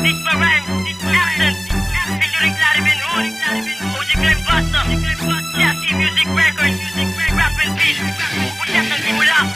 Nicht bereit.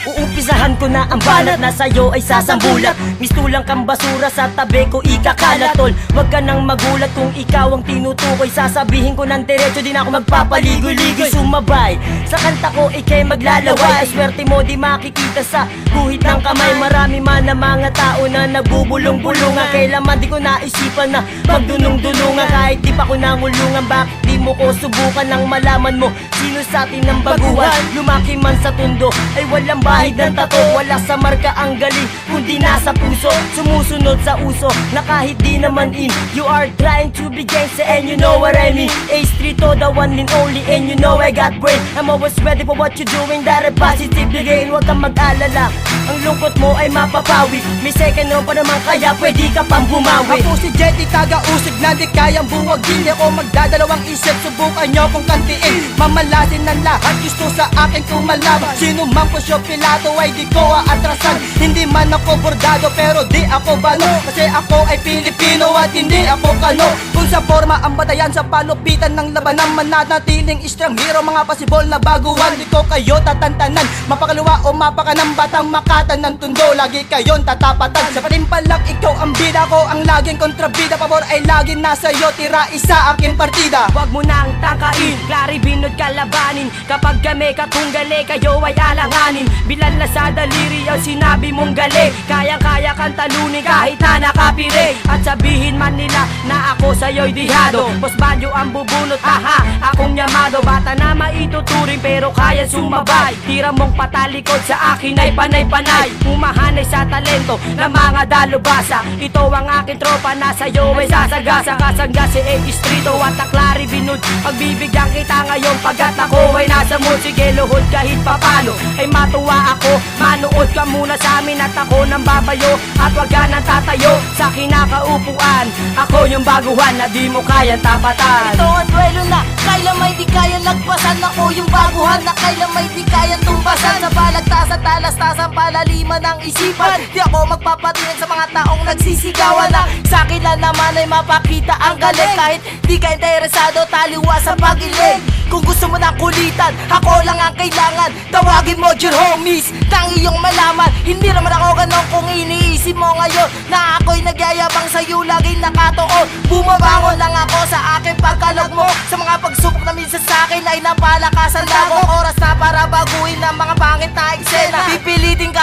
Uumpisahan ko na ang banat na sa'yo ay sasambulat. Mistulang kang basura sa tabi ko ikakalat tol. Huwag ka nang magulat kung ikaw ang tinutukoy. Sasabihin ko ng diretso din ako magpapaligoy-ligoy. Sumabay sa kanta ko ikay maglalaway. Swerte mo di makikita sa guhit ng kamay. Marami man na mga tao na nagbubulong-bulungan Kailaman di ko naisipan na magdunong-dunungan Kahit di pa ko nangulungan Bakit di mo ko subukan nang malaman mo. Sino sa atin ang baguhan? Lumaki man sa tundo ay walang bahid ng tato Wala sa marka ang galing kundi nasa puso. Sumusunod sa uso na kahit di naman in. You are trying to be gangster and you know what I mean. H3 to the one and only and you know I got brain. I'm always ready for what you're doing. That a positive gain Huwag kang mag-alala Ang lungkot mo ay mapapawi. May second no pa naman kaya pwede ka pang bumawi. Ako si Jetty taga-usig na di kayang buwagin. Ako magdadalawang isip, subukan nyo kung kantiin. Mamalasin ng lahat, gusto sa akin kumalaban Sino man po siya pilato ay di ko aatrasan. Hindi man ako bordado pero di ako bano Kasi ako ay Pilipino at hindi ako kano. Kung sa forma ang batayan sa palupitan ng labanan Mananatiling estranghero, mga pasibol na baguhan Di ko kayo tatantanan, mapakaluwa o mapakanang batang makatan ng tundo Lagi kayon tatapatan, sa patimpalang ikaw ang bida ko. Ang laging kontrabida, pabor ay laging nasa iyo. Tira isa aking partida. Huwag mo nang tangkain, klari binod kalabanin. Kapag kami katunggali, kayo ay alanganin. Bilal na sa daliri ang sinabi mong gali. Kaya-kaya kang talunin kahit na nakapire. At sabihin man nila na ako sa'yo'y dihado. Boss banyo ang bubunot, aha, akong yamado Bata na maituturing pero kaya sumabay. Tira mong patalikod sa akin ay panay-panay Umahanay sa talento ng mga dalubasa Ito ang aking tropa na sa'yo ay sasagasa. Kasangga si A Streeto at aklari binud Pagbibigyan kita ngayon pagkat ako ay nasa mood. Sige luhod kahit papano ay matuwa ako. Manood ka muna sa amin at ako nang babayo. At wag ka nang tatayo sa kinakaupuan. Ako yung baguhan na di mo kayang tapatan. Ito ang duelo na Kailan may di kaya nagpasan. Ako yung baguhan na kailan may di kaya tumbasan Sa balagtasan, talas-tasan, palaliman ng isipan. Di ako magpapatingin sa mga taong nagsisigawan na Sa akin lang naman ay mapakita ang galing Kahit di ka interesado, taliwa sa pagiling. Kung gusto mo ng kulitan, ako lang ang kailangan. Tawagin mo your homies Nang iyong malaman. Hindi naman ako ganon kung iniisip mo ngayon Na ako'y nagyayabang sa'yo. Laging nakatoon Bumabangon lang ako sa aking pagkalog mo. Sa mga pagsubok na minsan sa akin Ay napalakasan lang Oras na para baguhin ang mga pangit na eksena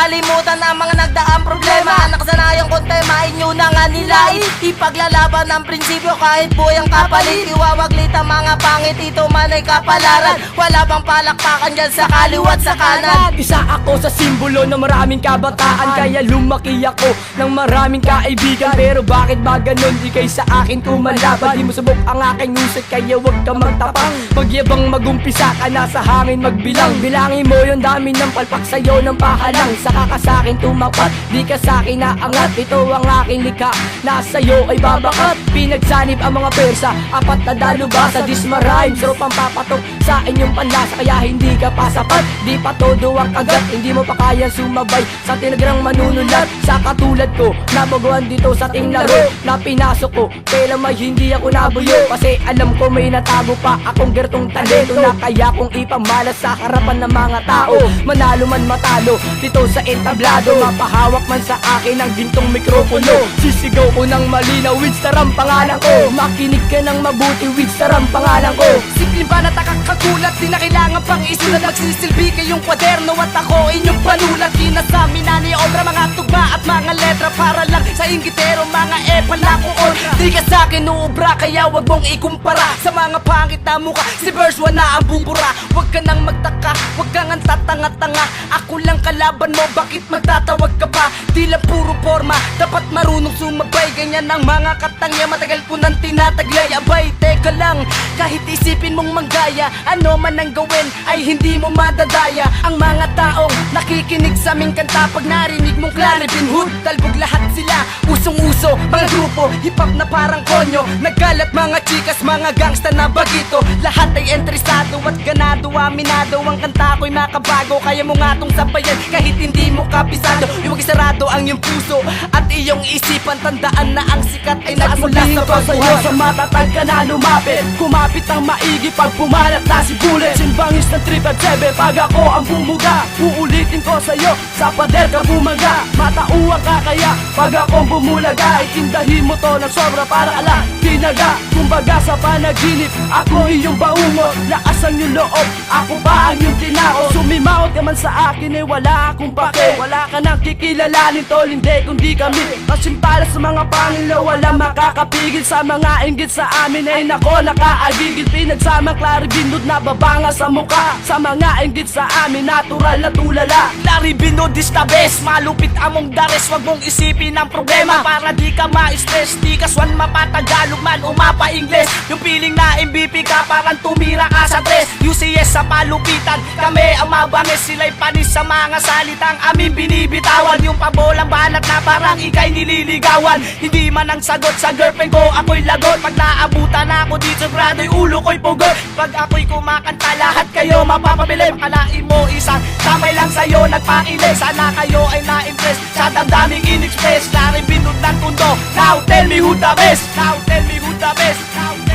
Pipilitin kalimutan ang mga nagdaang problema. Nakasanayan kong temahin nyo na nga nilain Ipaglalaban ng prinsipyo kahit buhay ang kapalit. Iwawaglit ang mga pangit ito man ay kapalaran. Wala bang palakpakan dyan sa kaliwat sa kanan. Isa ako sa simbolo ng maraming kabataan. Kaya lumaki ako ng maraming kaibigan. Pero bakit ba ganun? Di kay sa akin kumalaban Di mo subok ang aking usik kaya wag ka magtapang. Magyabang magumpisa ka na sa hangin magbilang. Bilangin mo yung dami ng palpak sa'yo ng pahalang. Saka ka sa'kin tumapat, di ka sa'kin naangat Ito ang aking likha, na sa'yo ay babakat Pinagsanib ang mga persa, apat na dalubasa This my rhyme, so pampapatok sa inyong panlasa. Kaya hindi ka pa sapat, di pa todo ang kagat. Hindi mo pa kaya sumabay sa tinagrang manunulat. Sa katulad ko, nabaguhan dito sa ating laro Na pinasok ko, kailan may hindi ako nabuyo? Kasi alam ko may natago pa akong gertong talento Na kaya kong ipamalas sa harapan ng mga tao. Manalo man matalo, dito sa entablado Mapahawak man sa akin ang gintong mikropono. Sisigaw ko ng malinaw, with ang pangalan ko. Makinig ka ng mabuti, with ang pangalan ko. Simple ba na takakagulat Di na kailangan pang isulat. Magsisilbi kayong kwaderno At ako inyong panulat. Kinasami na ni obra Mga tugma at mga letra Para lang sa inggitero Mga epal ako kontra Di ka sa'kin uubra Kaya wag mong ikumpara. Sa mga pangit na mukha Si verse 1 na ang bubura. Wag ka nang magtaka Wag ka nang tatanga-tanga. Ako lang kalaban mo Bakit magtatawag ka pa? Di lang puro forma Dapat marunong sumabay. Ganyan ang mga katangya Matagal ko nang tinataglay. Abay, teka lang Kahit isipin mong manggaya Ano man ang gawin Ay hindi mo madadaya. Ang mga taong nakikinig sa aming kanta. Pag narinig mong claribin hood Talbog lahat sila. Usong-uso Mga grupo, hip-hop na parang konyo Nagkalat mga chikas, mga gangsta na bagito. Lahat ay entresado at ganado Aminado. Ang kanta ko'y makabago Kaya mo nga tong sabayan. Kahit hindi mo kabisado Huwag isarado ang iyong puso At iyong isipan. Tandaan na ang sikat ay nagmula Sa'yo pagbuhat sa matatag ka na lumapit. Kumapit ang maigi pag pumalat na si Bullet Simbangis ng 357 pag ako ang bumuga. Uulitin ko sa'yo sa pader ka bumaga. Matauwa ka kaya pag akong bumulaga Itindahin mo to ng sobra para ala Tinaga, kumbaga sa panaginip Ako iyong baungot, lakas ang iyong loob Ako pa ang iyong tinao. Sumimawag ka man sa akin eh wala akong pake. Wala ka nang kikilalanin tol, hindi kundi kami. Kasimpala sa mga pangilo, wala makakapigil Sa mga inggit sa amin ay nako nakaagigil. Pinagsamang claribinod na babanga sa muka Sa mga inggit sa amin, natural na tulala. Larry Binod is the best Malupit among dares. Wag mong isipin ang problema. Para di ka ma-stress Di ka swan mapatagalog man Umapa Ingles Yung feeling na MVP ka Parang tumira ka sa tres. UCS sa palupitan Kami ang mabangis Sila'y panis sa mga salitang Aming binibitawan. Yung pabolang banat na parang ikay nililigawan. Hindi man ang sagot sa girlfriend ko Ako'y lagot Pag naabutan ako dito Brado'y ulo ko'y pugot. Pag ako'y kumakanta Lahat kayo mapapabilib Kalain mo isang Tamay lang sa'yo nagpakilig Sana kayo ay na-impress Sa damdaming in-express. Laring binod ng tundo Now tell me who the best. Now tell me who the best. Now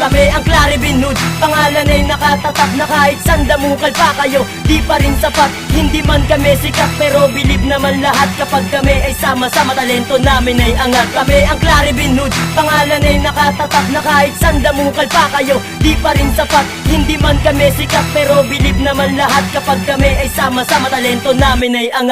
Kami ang Claribin Hood Pangalan ay nakatatak na kahit sandamukal pa kayo. Di pa rin sapat, hindi man kami sikat Pero bilib naman lahat. Kapag kami ay sama-sama Talento namin ay angat. Kami ang Claribin Hood Pangalan ay nakatatak na kahit sandamukal pa kayo. Di pa rin sapat, hindi man kami sikat Pero bilib naman lahat. Kapag kami ay sama-sama Talento namin ay angat